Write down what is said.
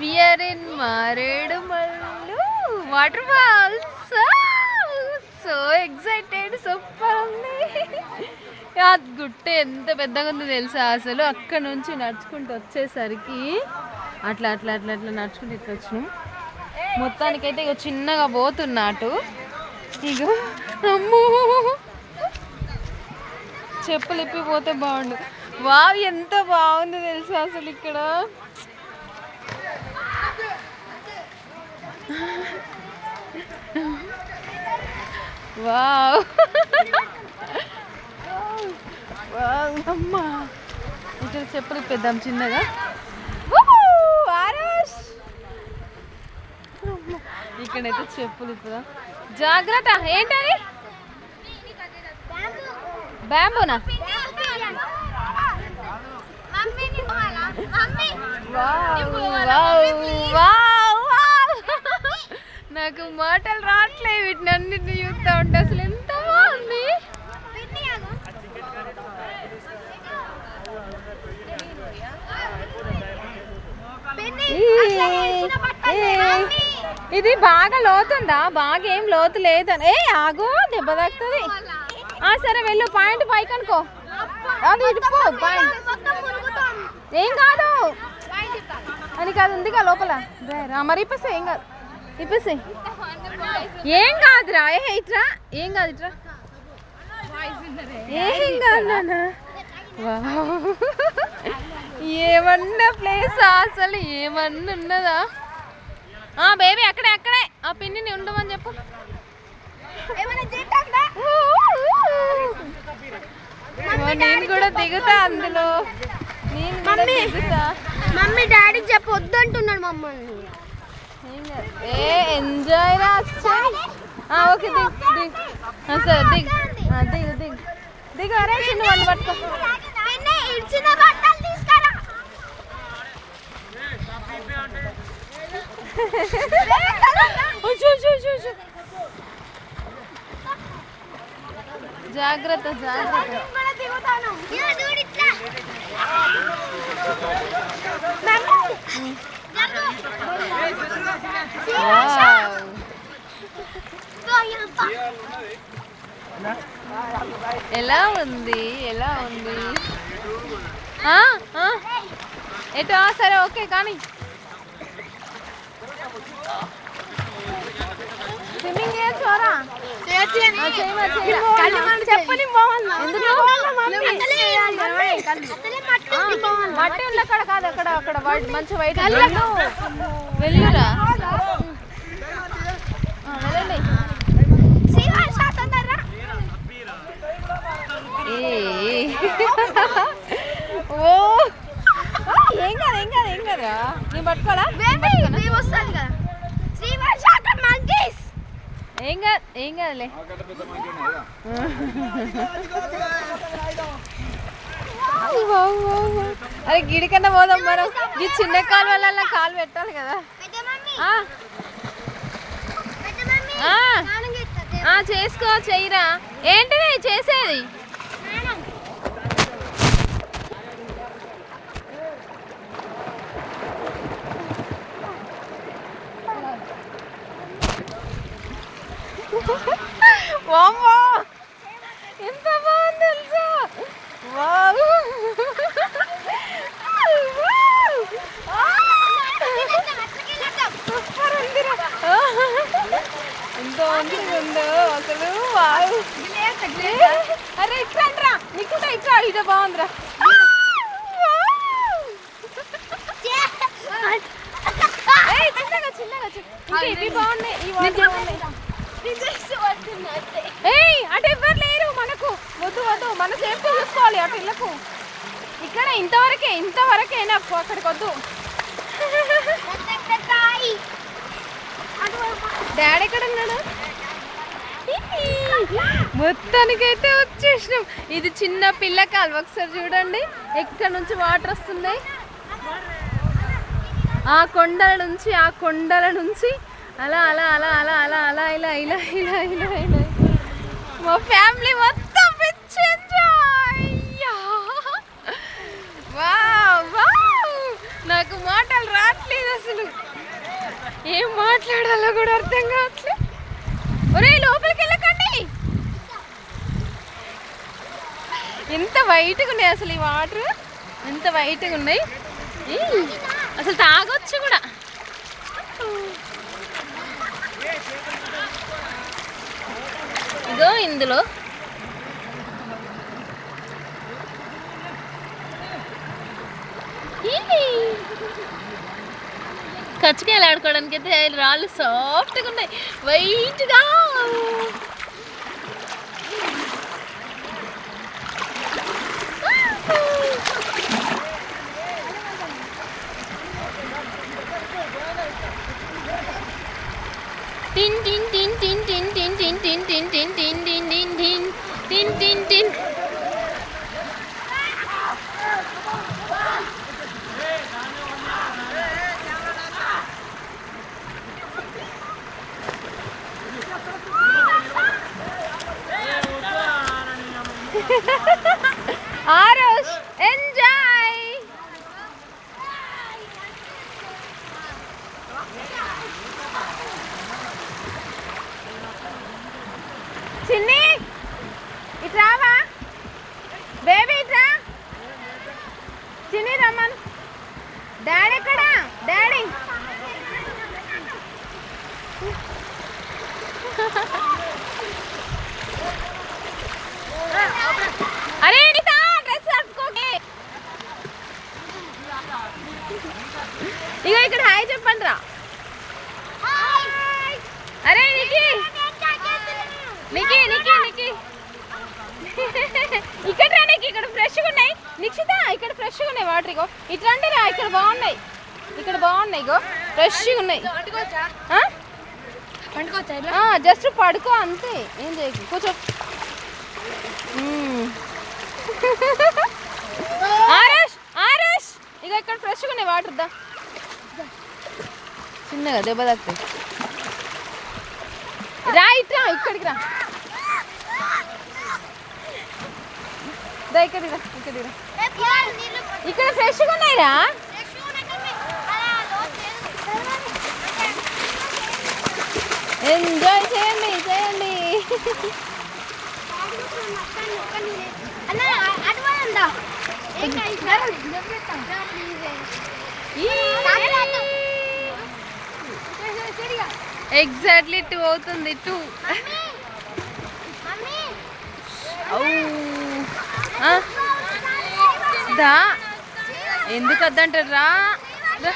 We're in Maredumilli water falls so excited super ఉంది ఆ గుట్ట ఎంత పెద్దగా ఉందో తెలుసా అసలు. అక్కడ నుంచి నడుచుకుంటూ వచ్చేసరికి అట్లా అట్లా అట్లా అట్లా నడుచుకుంటూ ఇట్లా వచ్చినాం. మొత్తానికైతే ఇక చిన్నగా పోతున్నా అటు. ఇక అమ్మో! చెప్పులు ఇప్పి పోతే బాగుండు. వావ్ ఎంత బాగుంది తెలుసా అసలు ఇక్కడ. వావ్ వావ్ అమ్మా ఇక్కడ చెప్పులు ఇప్పేద్దాం చిన్నగా! ఆరుష్! ఇక్కడైతే చెప్పులు ఇప్పుదా జాగ్రత్త ఏంటది బ్యాంబూనా వావ్, వావ్, వావ్. నాకు మాటలు రావట్లేదు వీటిని అన్నిటిని చూస్తా ఉంటే. అసలు ఎంత బాగుంది? ఇది బాగా లోతుందా? బాగా ఏం లోతు లేదని. ఏ ఆగు దెబ్బ తాకుతుంది ఆ సరే వెళ్ళు. పాయింట్ పైకి అనుకో. అది ఇటుకో పాయింట్. ఏం కాదు. అని కాదు ఉందిగా లోపల. రా, ఏం కాదు. ఇప్పేసే ఏం కాదురా ఏ ఇట్రా ఏం కాదు ఇట్రా. ఏం కాదు నాన్న. ఏమన్నా ప్లేస్ అసలు? ఏమన్నా ఉన్నదా? ఆ బేబీ అక్కడే అక్కడే. ఆ పిన్నిని ఉండమని చెప్పు. నేను కూడా దిగుతా అందులో. నేను మమ్మీ డాడీకి చెప్పు వద్దు అంటున్నాడు మమ్మల్ని. ఏం కాదు. ఏ ఎంజాయ్ రా అచ్చయ్. ఆ ఓకే దిగ్ దిగ్ ఆ, సరే దిగ్ ఆ, దిగు దిగు దిగు అరే చిన్న వాళ్ళు పట్టుకో ఇచ్చిన బట్టలు తీసుకురా ఉషు, ఉషు, ఉషు, ఉషు. జాగ్రత్త జాగ్రత్త కూడా దిగుతాను చూడు ఇట్లా వావ్. ఎలా ఉంది? ఎలా ఉంది. ఎటు? సరే ఓకే కానీ. స్విమ్మింగ్ చేయొచ్చురా చెప్పని ఎందుకు? ఆ, మట్టి ఉన్న అక్కడ కాదు అక్కడ అక్కడ వైట్ మంచి వైట్ వెళ్ళురా. ఓ. ఏం కాదు ఏం కాదు ఏం కదా. నేను పట్టుకోవాలా? వస్తుంది కదా. మంకీస్. ఏం కాదు ఏం కాదులే. అరే గిడి కన్నా పోదాం మనం. ఈ చిన్న కాలు వల్ల కాలు పెట్టాలి కదా. చేసుకో చెయ్యరా. ఏంటిది? చేసేది. స్నానం వామ్మో ఎంత బాగుంది తెలుసా వావ్ సూపర్ ఉందిరా ఎంత మంచిగా ఉందో అసలు వావ్ అరే ఇట్లా రా నీకు కూడా ఇట్లా ఇదే బాగుందిరా చిన్నగా చిన్నగా చిన్న- ఇంకా ఇవి బాగున్నాయి ఈ వాటర్ బాగున్నాయి ఏయ్ అటు ఎవ్వరు లేరు మనకు వద్దు వద్దు మన సేఫ్టీ చూసుకోవాలి అటు ఇళ్ళకు ఇక్కడ ఇంతవరకే ఇంతవరకే నాకు అక్కడికి వద్దు డాడీ ఎక్కడ ఉన్నాడు మొత్తానికైతే వచ్చేసినాం. ఇది చిన్న పిల్ల కాలువ ఒకసారి చూడండి. ఎక్కడ నుంచి వాటర్ వస్తున్నాయి ఆ కొండల నుంచి ఆ కొండల నుంచి. అలా అలా అలా అలా అలా అలా ఇలా ఇలా ఇలా ఇలా ఇలా. మా ఫ్యామిలీ మొత్తం పిచ్చి ఎంజాయ్. Wow wow. నాకు మాటలు రావట్లేదు అసలు. మాట్లాడాలో కూడా అర్థం కావట్లేదు ఒరే లోపలికి ఎంత వైట్గా ఉన్నాయి అసలు ఈ వాటర్. ఎంత వైట్గా ఉన్నాయి. అసలు తాగొచ్చు కూడా. ఇదో ఇందులో. ఈ. కచ్చకాయలు ఆడుకోవడానికి అయితే రాళ్ళు సాఫ్ట్గా ఉన్నాయి. వైట్గా tin tin tin tin tin tin tin tin tin tin tin tin tin tin tin tin tin Arush, enjoy! చిన్ని ఇటు రావా? బేబీ ఇట్రా చిన్ని రమ్మను. డాడీ ఎక్కడ డాడీ అరే నితా డ్రెస్ కట్టుకోకే ఇగో ఇక్కడ హాయ్ చెప్పండి రా అరే నికి నికి నికి నికి ఇక్కడ రా నీకు ఇక్కడ ఫ్రెష్గా ఉన్నాయి. నిక్షిత ఇక్కడ ఫ్రెష్గా ఉన్నాయి వాటర్ ఇగో. ఇట్లా రండి రా ఇక్కడ బాగున్నాయి. ఇక్కడ బాగున్నాయి ఇగో. ఫ్రెష్గా ఉన్నాయి. జస్ట్ పడుకో అంతే. ఏం చేయకు. కూర్చో. ఆరేష్ ఆరేష్. ఇక ఇక్కడ ఫ్రెష్గా ఉన్నాయి వాటర్ దా. చిన్నగా దెబ్బ తాకుతాయి రా ఇట్రా ఇక్కడికి రా. ఇక్కడ ఇక్కడ ఇక్కడ ఫ్రెష్గా ఉన్నాయిరా ఎంజాయ్ చేయండి చేయండి ఎగ్జాక్ట్లీ టూ అవుతుంది టూ దా. ఎందుకు వద్దంటారు రా రా.